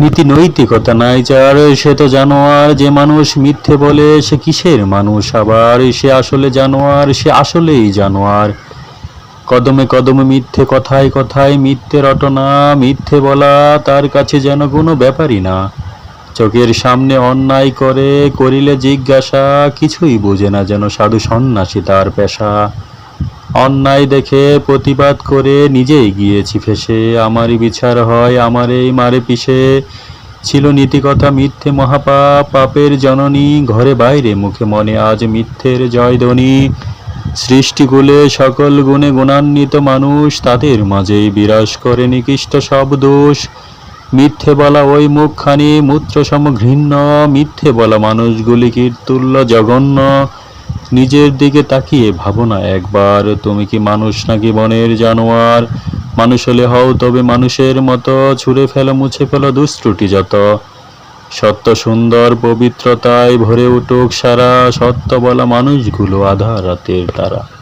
নীতি নৈতিকতা নাই যার, সে তো জানোয়ার, যে মানুষ মিথ্যে বলে সে কিসের মানুষ আবার? সে আসলে জানোয়ার, সে আসলেই জানোয়ার। কদমে কদমে মিথ্যে কথায় কথায় মিথ্যে রটনা মিথ্যে বলা তার কাছে যেন কোনো ব্যাপারই না। চোখের সামনে অন্যায় করে, করিলে জিজ্ঞাসা, কিছুই বোঝে না যেন সাধু সন্ন্যাসী তার পেশা। অন্যায় দেখে প্রতিবাদ করে নিজেই গিয়েছি ফেসে। আমারই বিচার হয়, আমারই মারে পিষে। ছিল নীতিকথা মিথ্যে মহাপাপ, পাপের জননী। ঘরে বাইরে মুখে মনে আজ মিথ্যের জয়ধ্বনি। সৃষ্টিকুলে সকল গুণে গুণান্বিত মানুষ, তাদের মাঝেই বিরাজ করে নিকৃষ্ট সব দোষ। মিথ্যে বলা ওই মুখখানি মূত্র সম ঘৃণ্য। মিথ্যে বলা মানুষগুলি কীর্তুল্য জঘন্য। নিজের দিকে তাকিয়ে ভাবো না একবার, তুমি কি মানুষ নাকি বনের জানোয়ার? মানুষ হলে হও তবে মানুষের মতো, ছুঁড়ে ফেলো, মুছে ফেলো দুশ্রুটি যত। সত্য সুন্দর পবিত্রতায় ভরে উঠুক সারা, সত্য বলা মানুষগুলো আধা রাতের তারা।